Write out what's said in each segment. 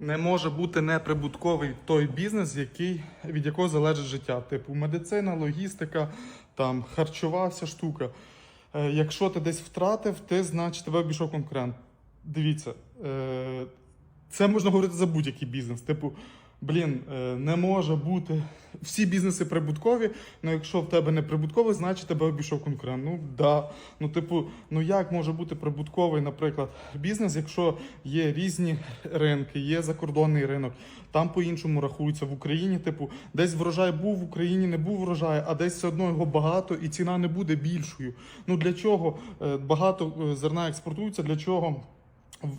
Не може бути неприбутковий той бізнес, який, від якого залежить життя. Типу медицина, логістика, там харчова вся штука. Е, якщо ти десь втратив, ти значить тебе обійшов конкурент. Дивіться, е, це можна говорити за будь-який бізнес. Типу, блін, е, не може бути. Всі бізнеси прибуткові, але якщо в тебе не прибутковий, значить тебе обійшов конкурент. Ну да. Ну, типу, ну як може бути прибутковий, наприклад, бізнес, якщо є різні ринки, є закордонний ринок, там по-іншому рахується в Україні. Типу, десь врожай був в Україні, не був врожай, а десь все одно його багато і ціна не буде більшою. Ну для чого е, багато е, зерна експортується? Для чого?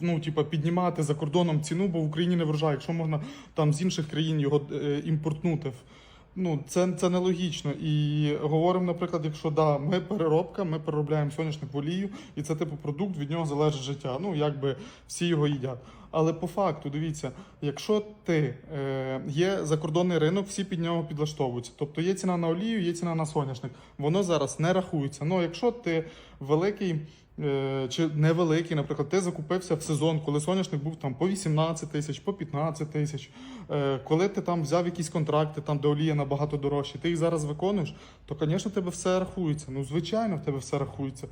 Ну, типа, піднімати за кордоном ціну, бо в Україні не врожай, якщо можна там з інших країн його е, імпортнути. Ну, це, це нелогічно. І говоримо, наприклад, якщо да, ми переробка, ми переробляємо соняшник в олію, і це типу продукт, від нього залежить життя. Ну, якби всі його їдять. Але по факту, дивіться, якщо ти е, є закордонний ринок, всі під нього підлаштовуються. Тобто є ціна на олію, є ціна на соняшник. Воно зараз не рахується. Ну, якщо ти великий. Е, Чи невеликий, наприклад, ти закупився в сезон, коли соняшник був там по 18 тисяч, по 15 тисяч. Е, Коли ти там взяв якісь контракти, там де олія набагато дорожче, ти їх зараз виконуєш, то, звісно, тебе все рахується. Ну, звичайно, в тебе все рахується.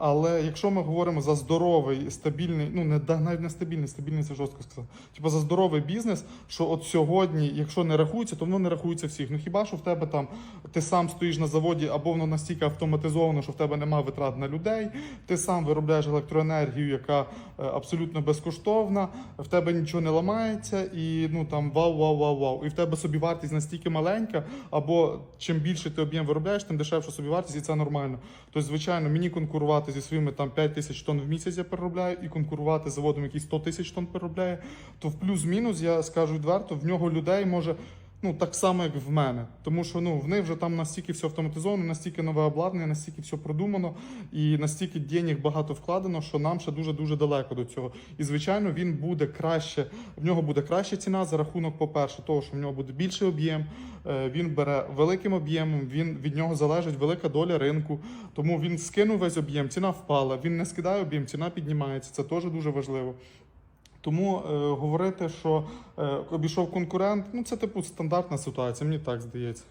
Але якщо ми говоримо за здоровий, стабільний, ну не навіть не стабільний, стабільний це жорстко сказати. Типу за здоровий бізнес, що от сьогодні, якщо не рахується, то воно не рахується всіх. Ну хіба що в тебе там ти сам стоїш на заводі, або воно настільки автоматизовано, що в тебе немає витрат на людей, ти сам виробляєш електроенергію, яка е, абсолютно безкоштовна, в тебе нічого не ламається, і ну там вау, вау, вау, вау. І в тебе собівартість настільки маленька, або чим більше ти об'єм виробляєш, тим дешевша собівартість, і це нормально. Тобто, звичайно, мені конкурувати зі своїми там 5 тисяч тонн в місяць я переробляю, і конкурувати з заводом, який 100 тисяч тонн переробляє, то в плюс-мінус, я скажу відверто, в нього людей може. Ну, так само, як в мене. Тому що ну, в них вже там настільки все автоматизовано, настільки нове обладнання, настільки все продумано, і настільки денег багато вкладено, що нам ще дуже-дуже далеко до цього. І, звичайно, він буде краще, в нього буде краща ціна за рахунок, по-перше, того, що в нього буде більший об'єм, е, він бере великим об'ємом, він, від нього залежить велика доля ринку. Тому він скинув весь об'єм, ціна впала, він не скидає об'єм, ціна піднімається. Це теж дуже важливо. Тому е, говорити, що е, обійшов конкурент, ну це типу стандартна ситуація, мені так здається.